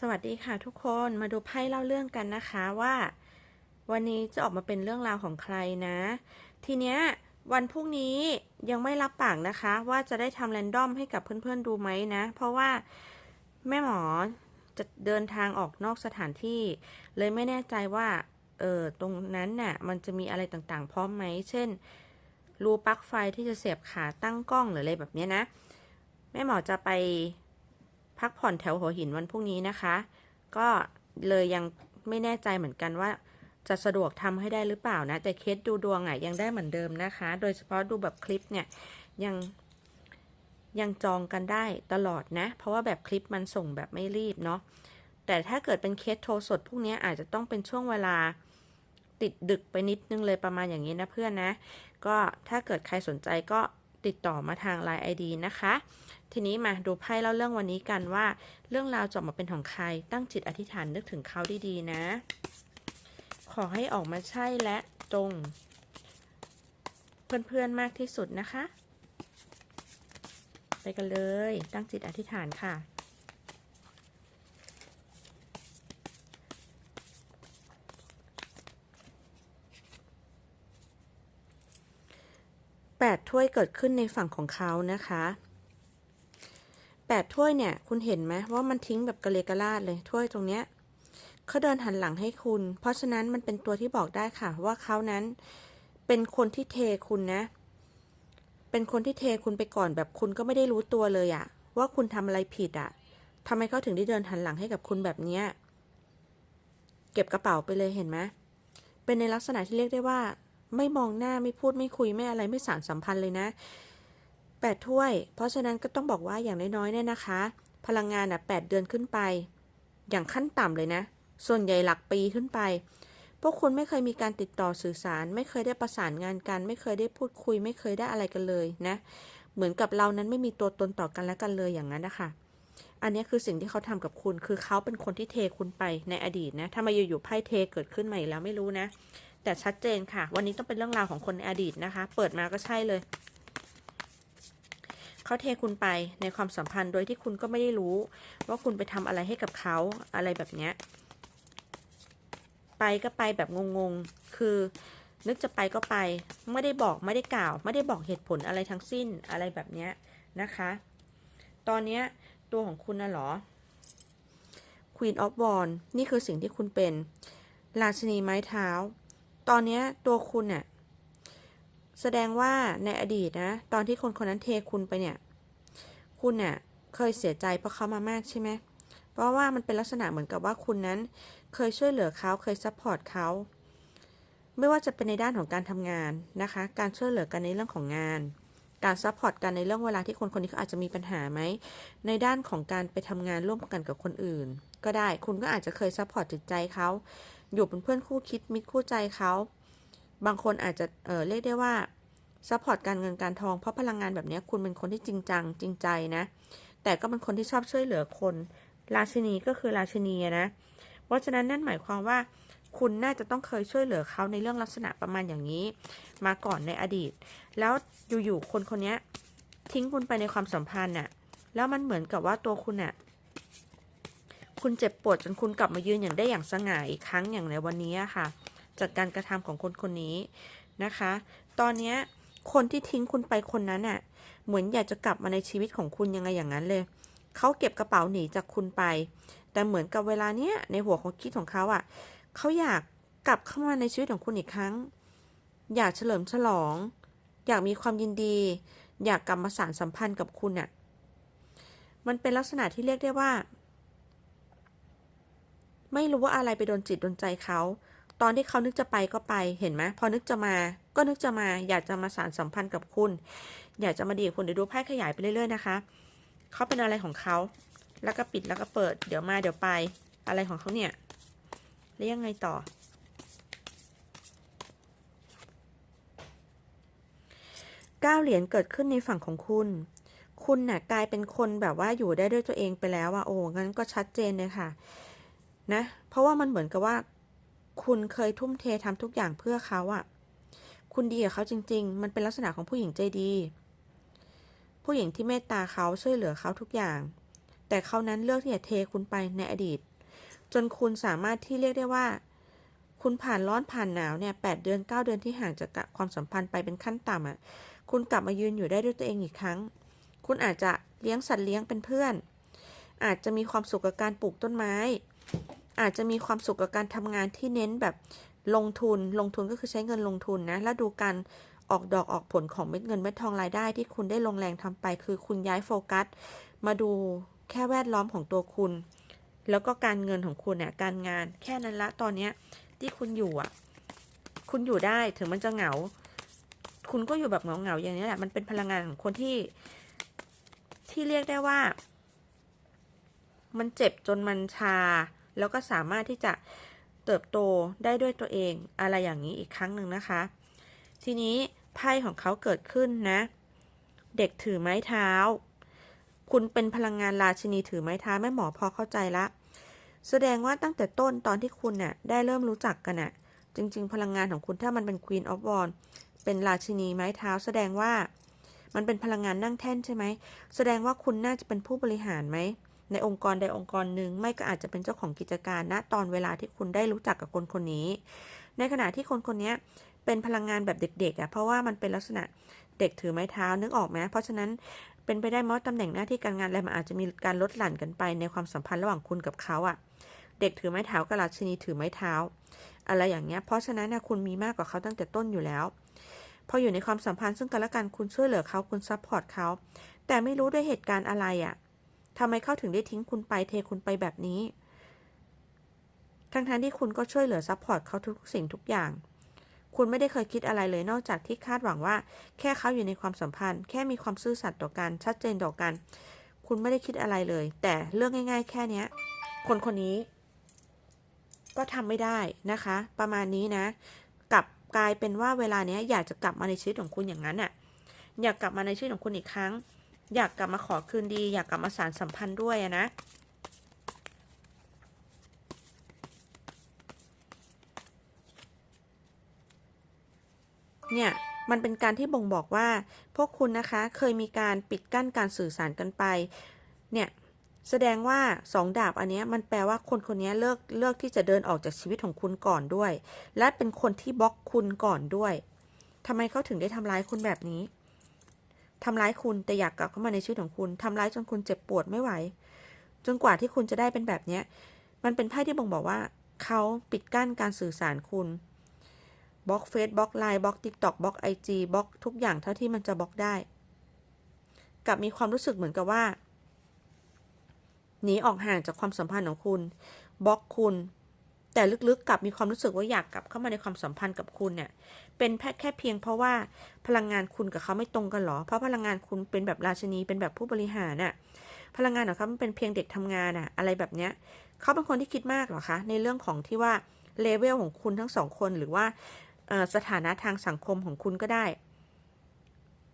สวัสดีค่ะทุกคนมาดูไพ่เล่าเรื่องกันนะคะว่า วันนี้จะออกมาเป็นเรื่องราวของใครนะ ทีเนี้ยวันพรุ่งนี้ยังไม่รับปากนะคะ ว่าจะได้ทำแรนดอมให้กับเพื่อนๆดูไหมนะ เพราะว่าแม่หมอจะเดินทางออกนอกสถานที่ เลยไม่แน่ใจว่าเออตรงนั้นน่ะมันจะมีอะไรต่างๆ พร้อมไหมเช่น รูปลั๊กไฟที่จะเสียบขาตั้งกล้องหรืออะไรแบบเนี้ยนะ แม่หมอจะไป พักผ่อนแถวหัวหินวันพรุ่งนี้นะคะ ก็เลยยังไม่แน่ใจเหมือนกันว่า จะสะดวกทำให้ได้หรือเปล่านะ แต่เคสดูดวงอะยังได้เหมือนเดิมนะคะ โดยเฉพาะดูแบบคลิปเนี่ยยังยังจองกันได้ตลอดนะ เพราะว่าแบบคลิปมันส่งแบบไม่รีบเนาะแต่ถ้าเกิดเป็นเคสโทรสดพวกนี้อาจจะต้องเป็นช่วงเวลาติดดึกไปนิดนึงเลยประมาณอย่างนี้นะเพื่อนนะ ก็ถ้าเกิดใครสนใจก็ติดต่อมาทาง Line ID นะคะ ทีนี้มาดูไพ่เล่าเรื่องวันนี้กันว่า เรื่องราวจะออกมาเป็นของใคร ตั้งจิตอธิษฐานนึกถึงเขาดีๆนะ ขอให้ออกมาใช่และตรง เพื่อนๆมากที่สุดนะคะ ไปกันเลย ตั้งจิตอธิษฐานค่ะแปดถ้วยเกิดขึ้นในฝั่งของเขานะคะ แปดถ้วยเนี่ย คุณเห็นไหมว่ามันทิ้งแบบกระเลกระลาดเลยถ้วยตรงเนี้ยเขาเดินหันหลังให้คุณ เพราะฉะนั้นมันเป็นตัวที่บอกได้ค่ะ ว่าเขานั้นเป็นคนที่เทคุณนะ เป็นคนที่เทคุณไปก่อนแบบคุณก็ไม่ได้รู้ตัวเลยอะว่าคุณทำอะไรผิดอะทำไมเขาถึงได้เดินหันหลังให้กับคุณแบบเนี้ยเก็บกระเป๋าไปเลยเห็นไหมเป็นในลักษณะที่เรียกได้ว่า ไม่มองหน้าไม่พูดไม่คุยไม่อะไรไม่สารสัมพันธ์เลยนะ แปดถ้วย เพราะฉะนั้นก็ต้องบอกว่าอย่างน้อยๆเนี่ยนะคะ พลังงานอะแปดเดือนขึ้นไป อย่างขั้นต่ำเลยนะ ส่วนใหญ่หลักปีขึ้นไป พวกคุณไม่เคยมีการติดต่อสื่อสาร ไม่เคยได้ประสานงานกัน ไม่เคยได้พูดคุย ไม่เคยได้อะไรกันเลยนะ เหมือนกับเรานั้นไม่มีตัวตนต่อกันและกันเลยอย่างนั้นนะคะอันนี้คือสิ่งที่เขาทำกับคุณ คือเขาเป็นคนที่เทคุณไปในอดีตนะถ้ามาอยู่ๆไพ่เทเกิดขึ้นใหม่แล้วไม่รู้นะ แต่ชัดเจนค่ะ วันนี้ต้องเป็นเรื่องราวของคนในอดีตนะคะ เปิดมาก็ใช่เลย เขาเทคุณไปในความสัมพันธ์โดยที่คุณก็ไม่ได้รู้ ว่าคุณไปทำอะไรให้กับเขาอะไรแบบเนี้ยไปก็ไปแบบงงๆ คือนึกจะไปก็ไป ไม่ได้บอกไม่ได้กล่าว ไม่ได้บอกเหตุผลอะไรทั้งสิ้นอะไรแบบเนี้ยนะคะ ตอนเนี้ยตัวของคุณน่ะหรอ Queen of Wands นี่คือสิ่งที่คุณเป็น ราชินีไม้เท้า ตอนเนี้ยตัวคุณน่ะ แสดงว่าในอดีตนะ ตอนที่คนคนนั้นเทคุณไปเนี่ย คุณน่ะเคยเสียใจเพราะเขามามากใช่ไหมเพราะว่ามันเป็นลักษณะเหมือนกับว่าคุณนั้น เคยช่วยเหลือเขาเคยซัพพอร์ตเขาไม่ว่าจะเป็นในด้านของการทำงานนะคะ การช่วยเหลือกันในเรื่องของงาน การซัพพอร์ตกันในเรื่องเวลาที่คนคนนี้เขาอาจจะมีปัญหาไหม ในด้านของการไปทำงานร่วมกันกับคนอื่น ก็ได้ คุณก็อาจจะเคยซัพพอร์ตจิตใจเขา อยู่เป็นเพื่อนคู่คิดมิตรคู่ใจเขา บางคนอาจจะเเรียกได้ว่าซัพพอร์ตการเงินการทองเพราะพลังงานแบบนี้คุณเป็นคนที่จริงจังจริงใจนะ แต่ก็เป็นคนที่ชอบช่วยเหลือคน ราชินีก็คือราชินีนะ เพราะฉะนั้นนั่นหมายความว่า คุณน่าจะต้องเคยช่วยเหลือเขาในเรื่องลักษณะประมาณอย่างนี้ มาก่อนในอดีต แล้วอยู่ๆคนคนนี้ทิ้งคุณไปในความสัมพันธ์น่ะ แล้วมันเหมือนกับว่าตัวคุณน่ะคุณเจ็บปวดจนคุณกลับมายืนอย่างได้อย่างสง่าอีกครั้งอย่างในวันนี้ค่ะ จากการกระทำของคนคนนี้นะคะ ตอนนี้คนที่ทิ้งคุณไปคนนั้นน่ะ เหมือนอยากจะกลับมาในชีวิตของคุณยังไงอย่างนั้นเลย เขาเก็บกระเป๋าหนีจากคุณไป แต่เหมือนกับเวลาเนี้ยในหัวของคิดของเขาอะ เขาอยากกลับเข้ามาในชีวิตของคุณอีกครั้ง อยากเฉลิมฉลอง อยากมีความยินดี อยากกลับมาสานสัมพันธ์กับคุณอะ มันเป็นลักษณะที่เรียกได้ว่า ไม่รู้ว่าอะไรไปโดนจิตโดนใจเขา ตอนที่เขานึกจะไปก็ไปเห็นไหมพอนึกจะมา ก็นึกจะมาอยากจะมาสานสัมพันธ์กับคุณ อยากจะมาดีกับคุณเดี๋ยวดูไพ่ขยายไปเรื่อยๆนะคะเขาเป็นอะไรของเขา แล้วก็ปิดแล้วก็เปิด เดี๋ยวมาเดี๋ยวไป อะไรของเขาเนี่ยแล้วยังไงต่อ ก้าเหรียญเกิดขึ้นในฝั่งของคุณ คุณน่ะกลายเป็นคนแบบว่าอยู่ได้ด้วยตัวเองไปแล้วอะโอ้งั้นก็ชัดเจนเลยค่ะ นะ เพราะว่ามันเหมือนกับว่า คุณเคยทุ่มเททำทุกอย่างเพื่อเขาอะคุณดีกับเขาจริง ๆ มันเป็นลักษณะของผู้หญิงใจดี ผู้หญิงที่เมตตาเขาช่วยเหลือเขาทุกอย่าง แต่เขานั้นเลือกที่จะเทคุณไปในอดีต จนคุณสามารถที่เรียกได้ว่า คุณผ่านร้อนผ่านหนาวเนี่ยแปดเดือนเก้าเดือนที่ห่างจากความสัมพันธ์ไปเป็นขั้นต่ำอะ คุณกลับมายืนอยู่ได้ด้วยตัวเองอีกครั้ง คุณอาจจะเลี้ยงสัตว์เลี้ยงเป็นเพื่อน อาจจะมีความสุขกับการปลูกต้นไม้ อาจจะมีความสุขกับการทำงานที่เน้นแบบลงทุน ลงทุนก็คือใช้เงินลงทุนนะ แล้วดูการออกดอกออกผลของเม็ดเงินเม็ดทองรายได้ที่คุณได้ลงแรงทำไป คือคุณย้ายโฟกัส มาดูแค่แวดล้อมของตัวคุณ แล้วก็การเงินของคุณเนี่ยการงานแค่นั้นละตอนเนี้ยที่คุณอยู่อะ คุณอยู่ได้ถึงมันจะเหงา คุณก็อยู่แบบเหงาๆอย่างนี้แหละมันเป็นพลังงานของคนที่ ที่เรียกได้ว่า มันเจ็บจนมันชา แล้วก็สามารถที่จะเติบโตได้ด้วยตัวเองอะไรอย่างนี้อีกครั้งหนึ่งนะคะ ทีนี้ไพ่ของเขาเกิดขึ้นนะ เด็กถือไม้เท้า คุณเป็นพลังงานราชินีถือไม้เท้าแม่หมอพอเข้าใจละ แสดงว่าตั้งแต่ต้นตอนที่คุณน่ะได้เริ่มรู้จักกันน่ะ จริง ๆ พลังงานของคุณถ้ามันเป็น Queen of w a n d เป็นราชินีไม้เท้า แสดงว่ามันเป็นพลังงานนั่งแท่นใช่ไหม แสดงว่าคุณน่าจะเป็นผู้บริหารไหม ในองค์กรใดองค์กรหนึ่งไม่ก็อาจจะเป็นเจ้าของกิจการณตอนเวลาที่คุณได้รู้จักกับคนคนนี้ ในขณะที่คนคนนี้เป็นพลังงานแบบเด็กๆอะเพราะว่ามันเป็นลักษณะเด็กถือไม้เท้านึกออกไหมเพราะฉะนั้นเป็นไปได้มว่าตำแหน่งหน้าที่การงานอะไรมันอาจจะมีการลดหลั่นกันไปในความสัมพันธ์ระหว่างคุณกับเขาอะเด็กถือไม้เท้ากับราชินีถือไม้เท้า อะไรอย่างเงี้ยเพราะฉะนั้นนะคุณมีมากกว่าเขาตั้งแต่ต้นอยู่แล้วพออยู่ในความสัมพันธ์ซึ่งกันและกันคุณช่วยเหลือเขาคุณซัพพอร์ตเขาแต่ไม่รู้ด้วยเหตุการณ์อะไรอะ่ะ ทำไมเขาถึงได้ทิ้งคุณไปเทคุณไปแบบนี้ ทั้งๆทที่คุณก็ช่วยเหลือซัพพอร์ตเขาทุกสิ่งทุกอย่าง คุณไม่ได้เคยคิดอะไรเลยนอกจากที่คาดหวังว่า แค่เขาอยู่ในความสัมพันธ์ แค่มีความซื่อสัตย์ต่อกัน ชัดเจนต่อกัน คุณไม่ได้คิดอะไรเลย แต่เรื่องง่าย ๆ แค่เนี้ยคนคนนี้ ก็ทำไม่ได้นะคะ ประมาณนี้นะกลับกลายเป็นว่าเวลาเนี้ยอยากจะกลับมาในชีวิตของคุณอย่างนั้นอะอยากกลับมาในชีวิตของคุณอีกครั้ง อยากกลับมาขอคืนดี อยากกลับมาสารสัมพันธ์ด้วยนะเนี่ยมันเป็นการที่บ่งบอกว่า พวกคุณนะคะเคยมีการปิดกั้นการสื่อสารกันไป เนี่ยแสดงว่าสองดาบอันนี้มันแปลว่าคนคนนี้เลือกเลือกที่จะเดินออกจากชีวิตของคุณก่อนด้วย และเป็นคนที่บล็อกคุณก่อนด้วยทำไมเขาถึงได้ทำร้ายคุณแบบนี้ ทำร้ายคุณแต่อยากกลับเข้ามาในชีวิตของคุณทำร้ายจนคุณเจ็บปวดไม่ไหว จนกว่าที่คุณจะได้เป็นแบบเนี้ยมันเป็นไพ่ที่บ่งบอกว่า เขาปิดกั้นการสื่อสารคุณบล็อกเฟซบล็อกไลน์บล็อกทิกตอกบล็อกไอจีบล็อกทุกอย่างเท่าที่มันจะบล็อกได้ กลับมีความรู้สึกเหมือนกับว่าหนีออกห่างจากความสัมพันธ์ของคุณบล็อกคุณ แต่ลึกๆกลับมีความรู้สึกว่าอยากกลับเข้ามาในความสัมพันธ์กับคุณเนี่ย เป็นแค่เพียงเพราะว่าพลังงานคุณกับเขาไม่ตรงกันหรอ เพราะพลังงานคุณเป็นแบบราชนีเป็นแบบผู้บริหารน่ะ พลังงานของเขาเป็นเพียงเด็กทำงานอะอะไรแบบเนี้ย เขาเป็นคนที่คิดมากหรอคะ ในเรื่องของที่ว่าเลเวลของคุณทั้งสองคนหรือว่าสถานะทางสังคมของคุณก็ได้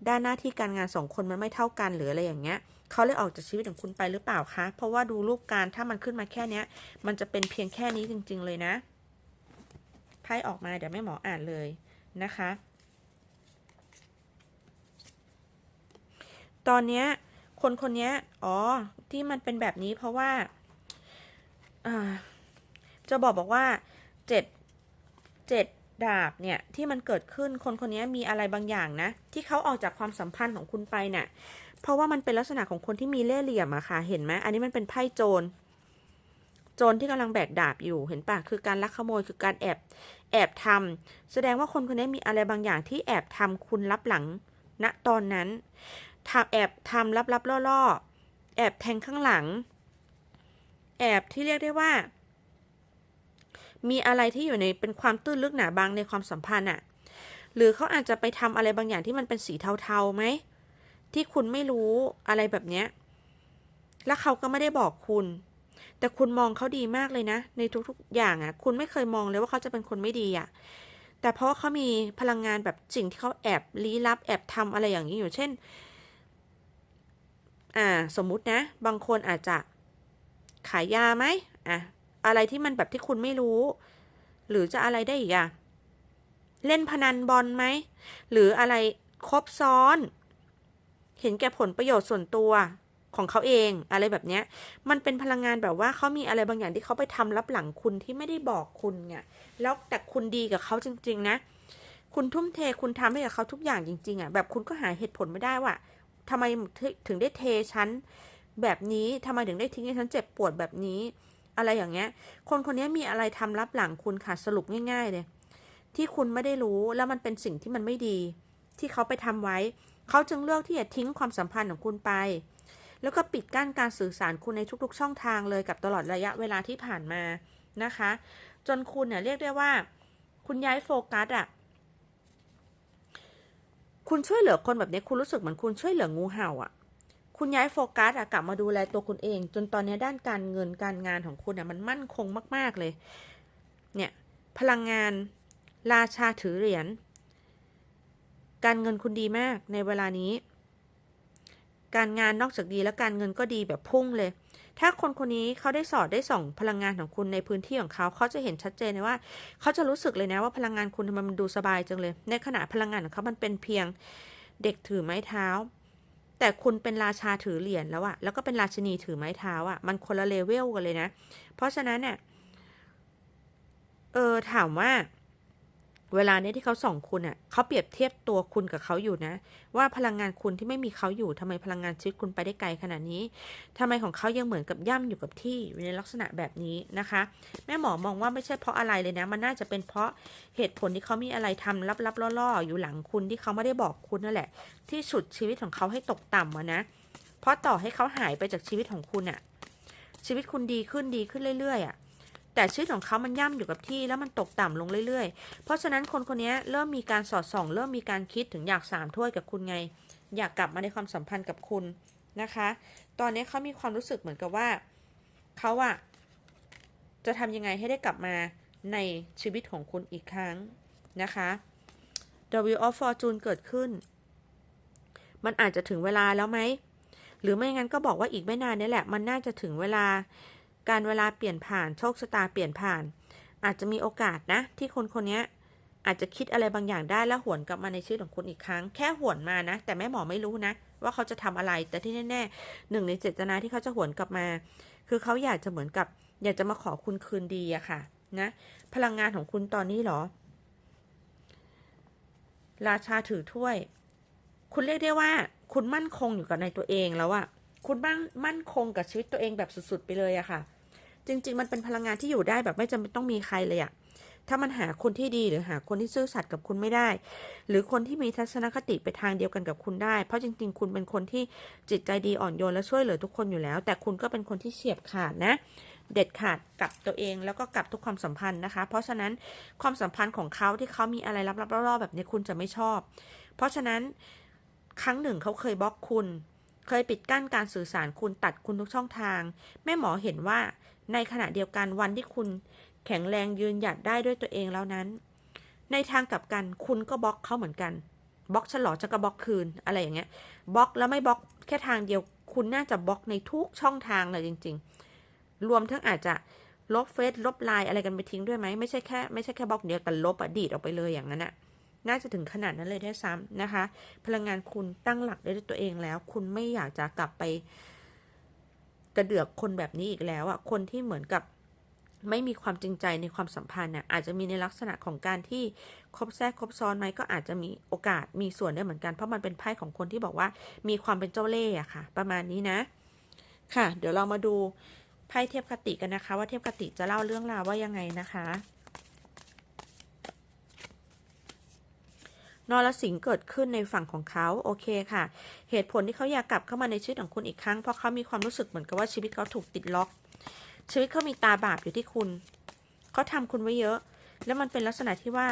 ด้านหน้าที่การงานสองคนมันไม่เท่ากันหรืออะไรอย่างเงี้ย เขาเลยออกจากชีวิตของคุณไปหรือเปล่าคะ เพราะว่าดูรูปการถ้ามันขึ้นมาแค่เนี้ย มันจะเป็นเพียงแค่นี้จริง ๆ เลยนะ ไพ่ออกมาเดี๋ยวแม่หมออ่านเลยนะคะ ตอนเนี้ยคนคนนี้อ๋อ ที่มันเป็นแบบนี้เพราะว่าอ่าจะบอกบอกว่าเจ็ดเจ็ดดาบเนี่ยที่มันเกิดขึ้นคนคนนี้มีอะไรบางอย่างนะ ที่เขาออกจากความสัมพันธ์ของคุณไปเนี่ย เพราะว่ามันเป็นลักษณะของคนที่มีเล่ห์เหลี่ยมอะค่ะ เห็นไหมอันนี้มันเป็นไพ่โจร โจรที่กำลังแบกดาบอยู่ เห็นปะคือการลักขโมยคือการแอบ แอบทำแสดงว่าคนคนนี้มีอะไรบางอย่างที่แอบทำคุณรับหลัง ณ ตอนนั้นทำแอบทำลับๆล่อๆ แอบแทงข้างหลัง แอบที่เรียกได้ว่า มีอะไรที่อยู่ในเป็นความตื้นลึกหนาบางในความสัมพันธ์อะหรือเขาอาจจะไปทำอะไรบางอย่างที่มันเป็นสีเทาๆไหม ที่คุณไม่รู้อะไรแบบเนี้ย แล้วเขาก็ไม่ได้บอกคุณ แต่คุณมองเขาดีมากเลยนะ ในทุกๆ อย่างอะคุณไม่เคยมองเลยว่าเขาจะเป็นคนไม่ดีอะแต่เพราะเขามีพลังงานแบบสิ่งที่เขาแอบลี้ลับ แอบทำอะไรอย่างนี้อยู่เช่น อ่า สมมุตินะ บางคนอาจจะขายยาไหมอะ อะไรที่มันแบบที่คุณไม่รู้ หรือจะอะไรได้อีกอะ เล่นพนันบอลไหม หรืออะไรครบซ้อน เห็นแก่ผลประโยชน์ส่วนตัวของเขาเองอะไรแบบเนี้ย มันเป็นพลังงานแบบว่าเขามีอะไรบางอย่างที่เขาไปทำรับหลังคุณที่ไม่ได้บอกคุณไงแล้วแต่คุณดีกับเขาจริง ๆ นะ คุณทุ่มเทคุณทำให้กับเขาทุกอย่างจริง ๆอะแบบคุณก็หาเหตุผลไม่ได้ว่าทำไมถึงได้เทฉันแบบนี้ทำไมถึงได้ทิ้งให้ฉันเจ็บปวดแบบนี้ อะไรอย่างเงี้ย คนคนนี้มีอะไรทำรับหลังคุณค่ะสรุปง่าย ๆ เลย ที่คุณไม่ได้รู้แล้วมันเป็นสิ่งที่มันไม่ดี ที่เขาไปทำไว้ เขาจึงเลือกที่จะทิ้งความสัมพันธ์ของคุณไป แล้วก็ปิดกั้นการสื่อสารคุณในทุกๆ ช่องทางเลยกับตลอดระยะเวลาที่ผ่านมานะคะ จนคุณเนี่ยเรียกได้ว่า คุณย้ายโฟกัสอะคุณช่วยเหลือคนแบบนี้คุณรู้สึกเหมือนคุณช่วยเหลืองูเห่าอะ คุณย้ายโฟกัสอะกลับมาดูแลตัวคุณเอง จนตอนนี้ด้านการเงินการงานของคุณอะมันมั่นคงมาก ๆเลย เนี่ย พลังงาน ราชาถือเหรียญ การเงินคุณดีมากในเวลานี้ การงานนอกจากดีแล้วการเงินก็ดีแบบพุ่งเลย ถ้าคนคนนี้เขาได้สอดได้ส่องพลังงานของคุณในพื้นที่ของเขาเขาจะเห็นชัดเจนเลยว่า เขาจะรู้สึกเลยนะว่าพลังงานคุณทำไมมันดูสบายจังเลย ในขณะพลังงานของเขามันเป็นเพียงเด็กถือไม้เท้า แต่คุณเป็นราชาถือเหรียญแล้วอะแล้วก็เป็นราชินีถือไม้เท้าอะมันคนละเลเวลกันเลยนะ เพราะฉะนั้นเนี่ยเออถามว่า เวลาเนี้ยที่เขาส่องคุณอะเขาเปรียบเทียบตัวคุณกับเขาอยู่นะ ว่าพลังงานคุณที่ไม่มีเขาอยู่ทำไมพลังงานชีวิตคุณไปได้ไกลขนาดนี้ทำไมของเขายังเหมือนกับย่ำอยู่กับที่ในลักษณะแบบนี้นะคะ แม่หมอมองว่าไม่ใช่เพราะอะไรเลยนะ มันน่าจะเป็นเพราะเหตุผลที่เขามีอะไรทำลับๆล่อๆอยู่หลังคุณที่เขาไม่ได้บอกคุณนั่นแหละ ที่สุดชีวิตของเขาให้ตกต่ำอะนะ เพราะต่อให้เขาหายไปจากชีวิตของคุณอะชีวิตคุณดีขึ้นดีขึ้นเรื่อยๆอะ แต่ชีวิตของเขามันย่ำอยู่กับที่แล้วมันตกต่ำลงเรื่อยๆ เพราะฉะนั้นคนคนนี้เริ่มมีการสอดส่อง เริ่มมีการคิดถึงอยากสามถ้วยกับคุณไง อยากกลับมาในความสัมพันธ์กับคุณนะคะ ตอนนี้เขามีความรู้สึกเหมือนกับว่าเขาอะจะทำยังไงให้ได้กลับมาในชีวิตของคุณอีกครั้งนะคะ W of Fortune เกิดขึ้น มันอาจจะถึงเวลาแล้วไหม หรือไม่งั้นก็บอกว่าอีกไม่นานนี่แหละ มันน่าจะถึงเวลา การเวลาเปลี่ยนผ่านโชคชะตาเปลี่ยนผ่าน อาจจะมีโอกาสนะ ที่คนคนนี้อาจจะคิดอะไรบางอย่างได้แล้วหวนกลับมาในชีวิตของคุณอีกครั้ง แค่หวนมานะ แต่แม่หมอไม่รู้นะ ว่าเขาจะทำอะไรแต่ที่แน่ๆหนึ่งในเจตนาที่เขาจะหวนกลับมา คือเขาอยากจะเหมือนกับ อยากจะมาขอคุณคืนดีอะค่ะนะพลังงานของคุณตอนนี้หรอ ราชาถือถ้วย คุณเรียกได้ว่า คุณมั่นคงอยู่กับในตัวเองแล้วอะ คุณมั่นมั่นคงกับชีวิตตัวเองแบบสุดๆไปเลยอะค่ะ จริง ๆ มันเป็นพลังงานที่อยู่ได้แบบไม่จำเป็นต้องมีใครเลยอะถ้ามันหาคนที่ดีหรือหาคนที่ซื่อสัตย์กับคุณไม่ได้ หรือคนที่มีทัศนคติไปทางเดียวกันกับคุณได้ เพราะจริง ๆ คุณเป็นคนที่จิตใจดีอ่อนโยนและช่วยเหลือทุกคนอยู่แล้ว แต่คุณก็เป็นคนที่เฉียบขาดนะ เด็ดขาดกับตัวเองแล้วก็กับทุกความสัมพันธ์นะคะ เพราะฉะนั้นความสัมพันธ์ของเขาที่เขามีอะไรลับๆล่อๆแบบนี้คุณจะไม่ชอบ เพราะฉะนั้นครั้งหนึ่งเขาเคยบล็อกคุณ เคยปิดกั้นการสื่อสารคุณตัดคุณทุกช่องทาง แม่หมอเห็นว่า ในขณะเดียวกันวันที่คุณแข็งแรงยืนหยัดได้ด้วยตัวเองแล้วนั้น ในทางกลับกันคุณก็บล็อกเขาเหมือนกันบล็อกฉลอจะก็บล็อกคืนอะไรอย่างเงี้ยบล็อกแล้วไม่บล็อกแค่ทางเดียว คุณน่าจะบล็อกในทุกช่องทางเลยจริง ๆ รวมทั้งอาจจะลบเฟซลบไลน์อะไรกันไปทิ้งด้วยไหมไม่ใช่แค่ไม่ใช่แค่บล็อกเดียวแต่ลบอะดีดออกไปเลยอย่างนั้นอะ น่าจะถึงขนาดนั้นเลยด้ซ้ำนะคะ พลังงานคุณตั้งหลักได้ด้วยตัวเองแล้ว คุณไม่อยากจะกลับไป กระเดือกคนแบบนี้อีกแล้วอะคนที่เหมือนกับไม่มีความจริงใจในความสัมพันธ์เนี่ยอาจจะมีในลักษณะของการที่คบแทรกคบซ้อนไหมก็อาจจะมีโอกาสมีส่วนได้เหมือนกัน เพราะมันเป็นไพ่ของคนที่บอกว่ามีความเป็นเจ้าเล่ห์อะค่ะ ประมาณนี้นะ ค่ะ เดี๋ยวเรามาดูไพ่เทพคติกันนะคะ ว่าเทพคติจะเล่าเรื่องราวว่ายังไงนะคะ นรสิงห์เกิดขึ้นในฝั่งของเขาโอเคค่ะ เหตุผลที่เขาอยากกลับเข้ามาในชีวิตของคุณอีกครั้งเพราะเขามีความรู้สึกเหมือนกับว่าชีวิตเขาถูกติดล็อก ชีวิตเขามีตาบาปอยู่ที่คุณเขาทำคุณไว้เยอะ แล้วมันเป็นลักษณะที่ว่า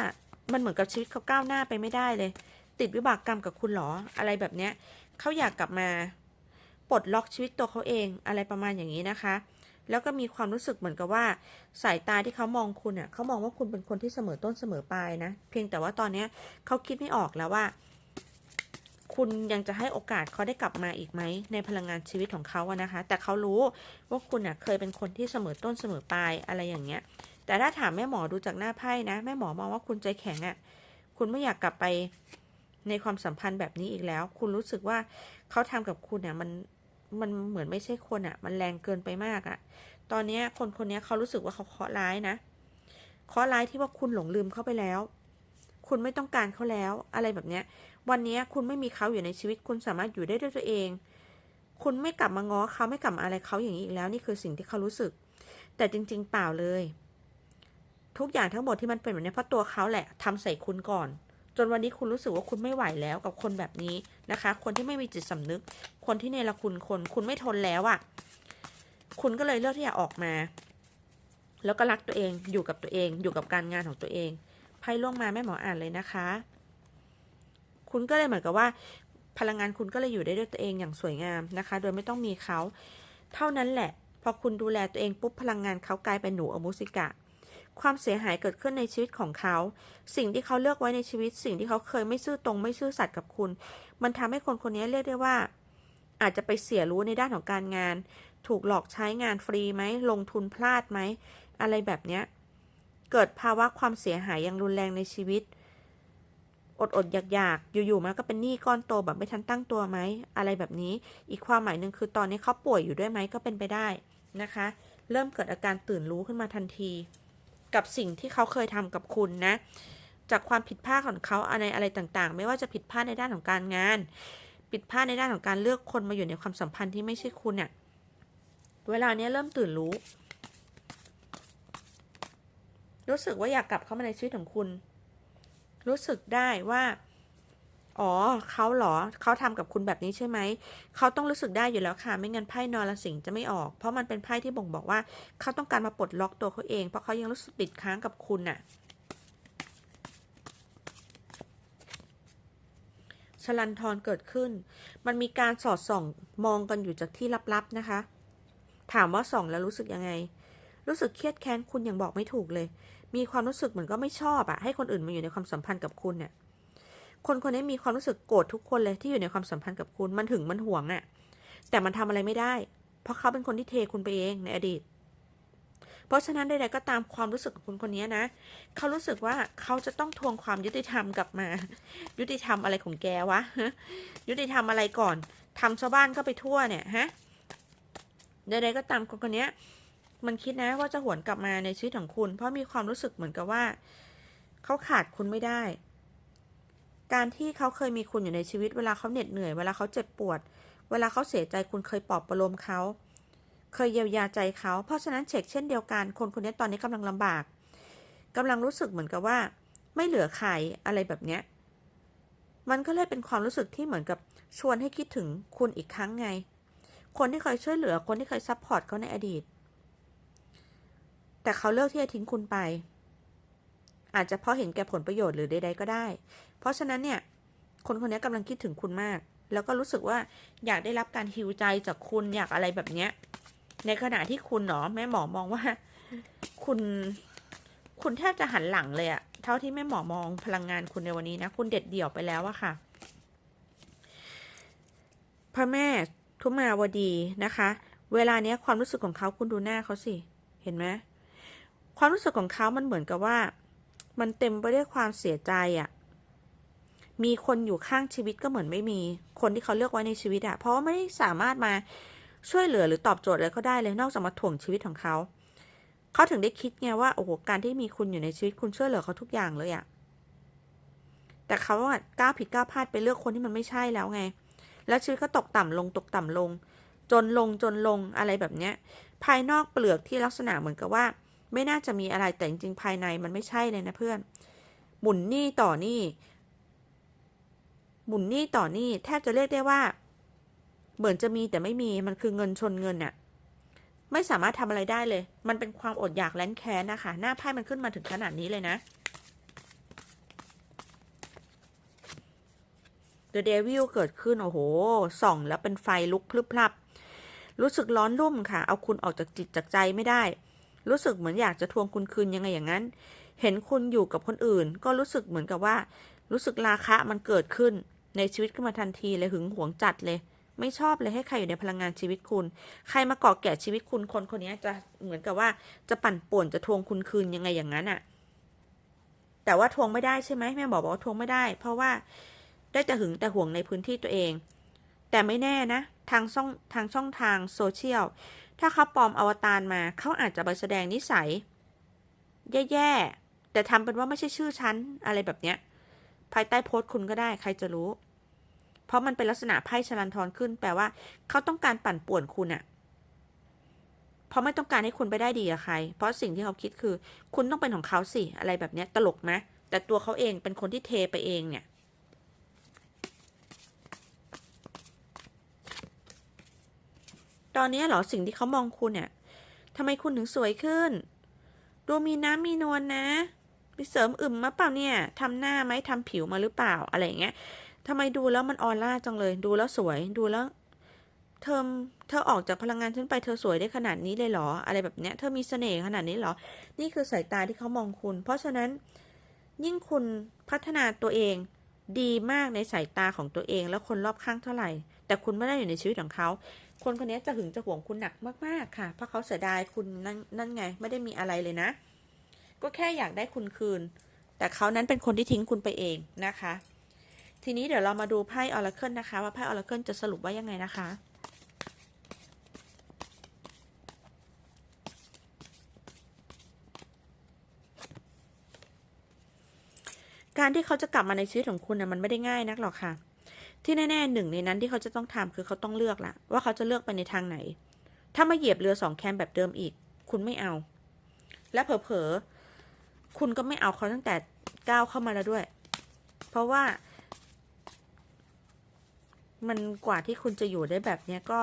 มันเหมือนกับชีวิตเขาก้าวหน้าไปไม่ได้เลย ติดวิบากกรรมกับคุณหรออะไรแบบเนี้ยเขาอยากกลับมาปลดล็อกชีวิตตัวเขาเองอะไรประมาณอย่างนี้นะคะ แล้วก็มีความรู้สึกเหมือนกับว่า สายตาที่เขามองคุณอะเขามองว่าคุณเป็นคนที่เสมอต้นเสมอปลายนะ เพียงแต่ว่าตอนเนี้ยเขาคิดไม่ออกแล้วว่า คุณยังจะให้โอกาสเขาได้กลับมาอีกไหมในพลังงานชีวิตของเขาอะนะคะ แต่เขารู้ว่าคุณอะเคยเป็นคนที่เสมอต้นเสมอปลายอะไรอย่างเงี้ย แต่ถ้าถามแม่หมอดูจากหน้าไพ่นะแม่หมอมองว่าคุณใจแข็งอะ่ะคุณไม่อยากกลับไปในความสัมพันธ์แบบนี้อีกแล้ว คุณรู้สึกว่าเขาทำกับคุณเนี่ยมัน มันเหมือนไม่ใช่คนอะ่ะ มันแรงเกินไปมากอะ่ะ ตอนนี้คนคนนี้เขารู้สึกว่าเขาเคาะร้ายนะเคาะร้ายที่ว่าคุณหลงลืมเขาไปแล้ว คุณไม่ต้องการเขาแล้ว อะไรแบบเนี้ย วันนี้คุณไม่มีเขาอยู่ในชีวิต คุณสามารถอยู่ได้ด้วยตัวเอง คุณไม่กลับมาง้อเขาไม่กลับมาอะไรเขาอย่างนี้อีกแล้ว นี่คือสิ่งที่เขารู้สึก แต่จริง ๆ เปล่าเลย ทุกอย่างทั้งหมดที่มันเป็นแบบนี้เพราะตัวเขาแหละทำใส่คุณก่อน จนวันนี้คุณรู้สึกว่าคุณไม่ไหวแล้วกับคนแบบนี้นะคะ คนที่ไม่มีจิตสำนึก คนที่เนรคุณคน คุณไม่ทนแล้วอะ่ะ คุณก็เลยเลือกที่จะออกมา แล้วก็รักตัวเอง อยู่กับตัวเอง อยู่กับการงานของตัวเอง ไพ่ล่วงมาแม่หมออ่านเลยนะคะ คุณก็เลยเหมือนกับว่า พลังงานคุณก็เลยอยู่ได้ด้วยตัวเองอย่างสวยงามนะคะ โดยไม่ต้องมีเขา เท่านั้นแหละ พอคุณดูแลตัวเองปุ๊บพลังงานเขากลายเป็นหนูอมุสิกะ ความเสียหายเกิดขึ้นในชีวิตของเขา สิ่งที่เขาเลือกไว้ในชีวิต สิ่งที่เขาเคยไม่ซื่อตรงไม่ซื่อสัตย์กับคุณ มันทำให้คนคนนี้เรียกได้ว่า อาจจะไปเสียรู้ในด้านของการงาน ถูกหลอกใช้งานฟรีไหม ลงทุนพลาดไหม อะไรแบบเนี้ย เกิดภาวะความเสียหายอย่างรุนแรงในชีวิต อดอดอยากอยากๆอยู่ๆมันก็เป็นหนี้ก้อนโตแบบไม่ทันตั้งตัวไหม อะไรแบบนี้ อีกความหมายหนึ่งคือตอนนี้เขาป่วยอยู่ด้วยไหมก็เป็นไปได้นะคะ เริ่มเกิดอาการตื่นรู้ขึ้นมาทันที กับสิ่งที่เขาเคยทำกับคุณนะ จากความผิดพลาดของเขาอะไรอะไรต่างๆ ไม่ว่าจะผิดพลาดในด้านของการงาน ผิดพลาดในด้านของการเลือกคนมาอยู่ในความสัมพันธ์ที่ไม่ใช่คุณเนี่ยเวลาเนี้ยเริ่มตื่นรู้ รู้สึกว่าอยากกลับเข้ามาในชีวิตของคุณ รู้สึกได้ว่า อ๋อเขาเหรอเขาทำกับคุณแบบนี้ใช่ไหมเขาต้องรู้สึกได้อยู่แล้วค่ะ ไม่งั้นไพ่นอรสิงจะไม่ออก เพราะมันเป็นไพ่ที่บ่งบอกว่าเขาต้องการมาปลดล็อกตัวเขาเอง เพราะเขายังรู้สึกติดค้างกับคุณน่ะชลันทรเกิดขึ้น มันมีการสอดส่องมองกันอยู่จากที่ลับๆนะคะ ถามว่าส่องแล้วรู้สึกยังไง รู้สึกเครียดแค้นคุณยังบอกไม่ถูกเลย มีความรู้สึกเหมือนก็ไม่ชอบอะให้คนอื่นมาอยู่ในความสัมพันธ์กับคุณเนี่ย คนคนนี้มีความรู้สึกโกรธทุกคนเลยที่อยู่ในความสัมพันธ์กับคุณมันถึงมันห่วงอะแต่มันทำอะไรไม่ได้ เพราะเขาเป็นคนที่เทคุณไปเองในอดีต เพราะฉะนั้นใดๆก็ตามความรู้สึกของคนคนนี้นะเขารู้สึกว่าเขาจะต้องทวงความยุติธรรมกลับมา ยุติธรรมอะไรของแกวะยุติธรรมอะไรก่อนทำชาวบ้านก็ไปทั่วเนี่ยฮะใดๆก็ตามคนคนนี้มันคิดนะว่าจะหวนกลับมาในชีวิตของคุณ เพราะมีความรู้สึกเหมือนกับว่า เขาขาดคุณไม่ได้ การที่เขาเคยมีคุณอยู่ในชีวิตเวลาเขาเหน็ดเหนื่อยเวลาเขาเจ็บปวด เวลาเขาเสียใจคุณเคยปลอบประโลมเขาเคยเยียวยาใจเขาเพราะฉะนั้นเช็คเช่นเดียวกันคนคนนี้ตอนนี้กำลังลำบากกำลังรู้สึกเหมือนกับว่า ไม่เหลือใครอะไรแบบเนี้ยมันก็เลยเป็นความรู้สึกที่เหมือนกับชวนให้คิดถึงคุณอีกครั้งไง คนที่เคยช่วยเหลือคนที่เคยซัพพอร์ตเขาในอดีต แต่เขาเลือกที่จะทิ้งคุณไป อาจจะเพราะเห็นแก่ผลประโยชน์หรือใดๆก็ได้ เพราะฉะนั้นเนี่ย คนคนนี้กำลังคิดถึงคุณมาก แล้วก็รู้สึกว่าอยากได้รับการฮิวใจจากคุณอยากอะไรแบบเนี้ย ในขณะที่คุณเนาะแม่หมอมองว่า คุณ คุณแทบจะหันหลังเลยอะเท่าที่แม่หมอมองพลังงานคุณในวันนี้นะ คุณเด็ดเดี่ยวไปแล้วอะค่ะ พระแม่ทุมาวดีนะคะ เวลาเนี้ยความรู้สึกของเขาคุณดูหน้าเขาสิ เห็นไหมความรู้สึกของเขามันเหมือนกับว่า มันเต็มไปด้วยความเสียใจอะมีคนอยู่ข้างชีวิตก็เหมือนไม่มี คนที่เขาเลือกไว้ในชีวิตอะเพราะว่าไม่สามารถมาช่วยเหลือหรือตอบโจทย์อะไรเขาได้เลยนอกจากมาถ่วงชีวิตของเขา เขาถึงได้คิดไงว่าโอ้โหการที่มีคุณอยู่ในชีวิตคุณช่วยเหลือเขาทุกอย่างเลยอะแต่เขาอะก้าวผิดก้าวพลาดไปเลือกคนที่มันไม่ใช่แล้วไง แล้วชีวิตก็ตกต่ำลงตกต่ำลง จนลงจนลงอะไรแบบเนี้ย ภายนอกเปลือกที่ลักษณะเหมือนกับว่า ไม่น่าจะมีอะไรแต่จริงๆภายในมันไม่ใช่เลยนะเพื่อน หมุนหนี้ต่อหนี้หมุนหนี้ต่อหนี้แทบจะเรียกได้ว่า เหมือนจะมีแต่ไม่มีมันคือเงินชนเงินน่ะไม่สามารถทำอะไรได้เลย มันเป็นความอดอยากแร้นแค้นนะคะ หน้าไพ่มันขึ้นมาถึงขนาดนี้เลยนะ The Devil เกิดขึ้น โอ้โห ส่องแล้วเป็นไฟลุกพลึบพลับ รู้สึกร้อนรุ่มค่ะ เอาคุณออกจากจิตจากใจไม่ได้ รู้สึกเหมือนอยากจะทวงคุณคืนยังไงอย่างนั้น เห็นคุณอยู่กับคนอื่น ก็รู้สึกเหมือนกับว่า รู้สึกราคะมันเกิดขึ้นในชีวิตขึ้นมาทันทีเลยหึงหวงจัดเลย ไม่ชอบเลยให้ใครอยู่ในพลังงานชีวิตคุณ ใครมาเกาะแก่ชีวิตคุณคนคนนี้จะเหมือนกับว่าจะปั่นป่วนจะทวงคุณคืนยังไงอย่างนั้นอะแต่ว่าทวงไม่ได้ใช่ไหมแม่บอกบอกว่าทวงไม่ได้ เพราะว่าได้แต่หึงแต่ห่วงในพื้นที่ตัวเอง แต่ไม่แน่นะ ทางช่องทางช่องทางโซเชียล ถ้าเขาปลอมอวตารมาเขาอาจจะไปแสดงนิสัย แย่ๆ แต่ทำเป็นว่าไม่ใช่ชื่อฉัน อะไรแบบเนี้ย ภายใต้โพสต์คุณก็ได้ใครจะรู้ เพราะมันเป็นลักษณะไพ่ชลันทรขึ้น แปลว่า เขาต้องการปั่นป่วนคุณอะเพราะไม่ต้องการให้คุณไปได้ดีกับใคร เพราะสิ่งที่เขาคิดคือ คุณต้องเป็นของเขาสิ อะไรแบบเนี้ยตลกไหมแต่ตัวเขาเองเป็นคนที่เทไปเองเนี่ย ตอนนี้เหรอสิ่งที่เขามองคุณเนี่ยทำไมคุณถึงสวยขึ้น ดูมีน้ำมีนวลนะไปเสริมอึมมาเปล่าเนี่ยทำหน้าไหมทำผิวมาหรือเปล่าอะไรอย่างเงี้ยทำไมดูแล้วมันออร่าจังเลย ดูแล้วสวยดูแล้ว เธอเธอออกจากพลังงานฉันไปเธอสวยได้ขนาดนี้เลยเหรอ อะไรแบบเนี้ย เธอมีเสน่ห์ขนาดนี้เหรอ นี่คือสายตาที่เขามองคุณ เพราะฉะนั้น ยิ่งคุณพัฒนาตัวเอง ดีมากในสายตาของตัวเอง แล้วคนรอบข้างเท่าไหร่ แต่คุณไม่ได้อยู่ในชีวิตของเขา คนคนนี้จะหึงจะหวงคุณหนักมากๆค่ะ เพราะเขาเสียดายคุณนั่นนั่นไง ไม่ได้มีอะไรเลยนะ ก็แค่อยากได้คุณคืน แต่เขานั้นเป็นคนที่ทิ้งคุณไปเองนะคะ ทีนี้เดี๋ยวเรามาดูไพ่ออร์เคิลนะคะ ว่าไพ่ออร์เคิลจะสรุปว่ายังไงนะคะการที่เขาจะกลับมาในชีวิตของคุณนะมันไม่ได้ง่ายนักหรอกค่ะ ที่แน่ๆหนึ่งในนั้นที่เขาจะต้องทำคือเขาต้องเลือกละว่าเขาจะเลือกไปในทางไหน ถ้ามาเหยียบเรือสองแคมแบบเดิมอีก คุณไม่เอา และเผลอๆคุณก็ไม่เอาเขาตั้งแต่ก้าวเข้ามาแล้วด้วย เพราะว่า มันกว่าที่คุณจะอยู่ได้แบบเนี้ยก็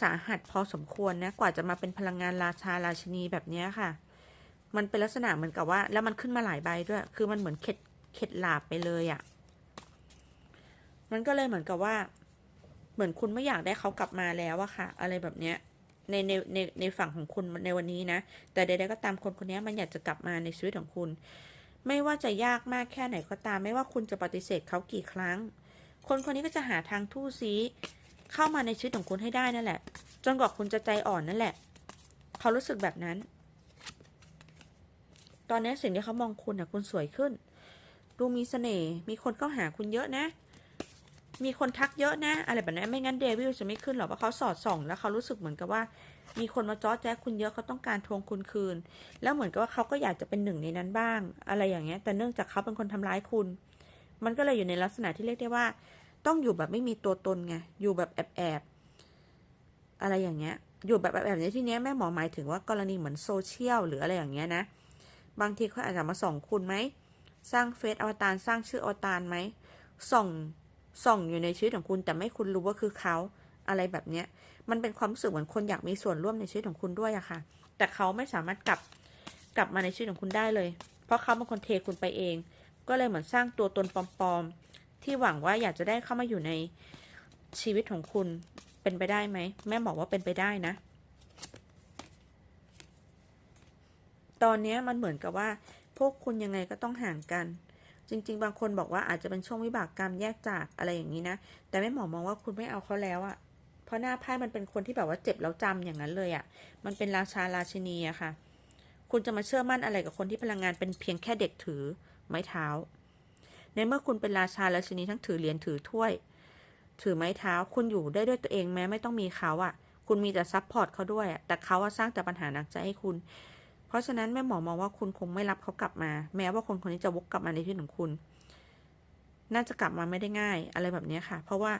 สาหัสพอสมควรนะ กว่าจะมาเป็นพลังงานราชาราชินีแบบเนี้ยค่ะ มันเป็นลักษณะเหมือนกับว่า แล้วมันขึ้นมาหลายใบด้วย คือมันเหมือนเข็ดเข็ดหลาบไปเลยอะ่ะ มันก็เลยเหมือนกับว่า เหมือนคุณไม่อยากได้เขากลับมาแล้วอะค่ะ อะไรแบบเนี้ยในในในในฝั่งของคุณในวันนี้นะ แต่ใดๆก็ตามคนคนนี้มันอยากจะกลับมาในชีวิตของคุณ ไม่ว่าจะยากมากแค่ไหนก็ตาม ไม่ว่าคุณจะปฏิเสธเขากี่ครั้ง คนคนนี้ก็จะหาทางทู่ซีเข้ามาในชีวิตของคุณให้ได้นั่นแหละ จนกว่าคุณจะใจอ่อนนั่นแหละ เขารู้สึกแบบนั้น ตอนนี้สิ่งที่เขามองคุณอะคุณสวยขึ้น ดูมีเสน่ห์ มีคนเข้าหาคุณเยอะนะ มีคนทักเยอะนะ อะไรแบบนี้ไม่งั้นเดวิลจะไม่ขึ้นหรอกเพราะเขาสอดส่อง แล้วเขารู้สึกเหมือนกับว่า มีคนมาจ้อแจ๊คุณเยอะเขาต้องการทวงคุณคืน แล้วเหมือนกับว่าเขาก็อยากจะเป็นหนึ่งในนั้นบ้าง อะไรอย่างเงี้ย แต่เนื่องจากเขาเป็นคนทำร้ายคุณ มันก็เลยอยู่ในลักษณะที่เรียกได้ว่า ต้องอยู่แบบไม่มีตัวตนไงอยู่แบบแอบแอบอะไรอย่างเงี้ย อยู่แบบแอบในที่เนี้ยแม่หมอหมายถึงว่ากรณีเหมือนโซเชียลหรืออะไรอย่างเงี้ยนะ บางทีเขาอาจจะมาส่องคุณไหม สร้างเฟซอวตารสร้างชื่ออวตารไหม ส่อง ส่องอยู่ในชีวิตของคุณแต่ไม่คุณรู้ว่าคือเขาอะไรแบบเนี้ย มันเป็นความรู้สึกเหมือนคนอยากมีส่วนร่วมในชีวิตของคุณด้วยอะค่ะ แต่เขาไม่สามารถกลับกลับมาในชีวิตของคุณได้เลย เพราะเขาเป็นคนเทคุณไปเอง ก็เลยเหมือนสร้างตัวตนปลอมๆ ที่หวังว่าอยากจะได้เข้ามาอยู่ในชีวิตของคุณเป็นไปได้ไหม แม่บอกว่าเป็นไปได้นะ ตอนนี้มันเหมือนกับว่า พวกคุณยังไงก็ต้องห่างกัน จริง ๆ บางคนบอกว่าอาจจะเป็นช่วงวิบากกรรมแยกจากอะไรอย่างนี้นะ แต่แม่หมอมองว่าคุณไม่เอาเขาแล้วอะเพราะหน้าไพ่มันเป็นคนที่แบบว่าเจ็บแล้วจำอย่างนั้นเลยอะมันเป็นราชาราชินีอะค่ะ คุณจะมาเชื่อมั่นอะไรกับคนที่พลังงานเป็นเพียงแค่เด็กถือไม้เท้า ในเมื่อคุณเป็นราชาราชินีทั้งถือเหรียญถือถ้วย ถือไม้เท้า คุณอยู่ได้ด้วยตัวเองแม้ไม่ต้องมีเขาอะคุณมีแต่ซัพพอร์ตเขาด้วยแต่เขาอะสร้างแต่ปัญหาหนักใจให้คุณ ราะฉะนั้นแม่หมอมองว่าคุณคงไม่รับเขากลับมา แม้ว่าคนคนนี้จะวกกลับมาในที่ของคุณ น่าจะกลับมาไม่ได้ง่าย อะไรแบบนี้ค่ะ เพราะว่า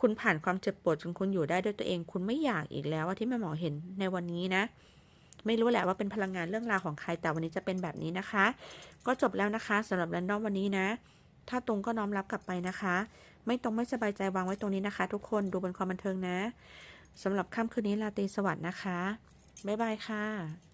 คุณผ่านความเจ็บปวดจนคุณอยู่ได้ด้วยตัวเอง คุณไม่อยากอีกแล้วว่าที่แม่หมอเห็นในวันนี้นะ ไม่รู้แหละว่าเป็นพลังงานเรื่องราวของใครแต่วันนี้จะเป็นแบบนี้นะคะ ก็จบแล้วนะคะสำหรับแรนดอมวันนี้นะ ถ้าตรงก็น้อมรับกลับไปนะคะ ไม่ตรงไม่สบายใจวางไว้ตรงนี้นะคะ ทุกคนดูเป็นความบันเทิงนะสำหรับค่ำคืนนี้ลาตรีสวัสดิ์นะคะบ๊ายบายค่ะ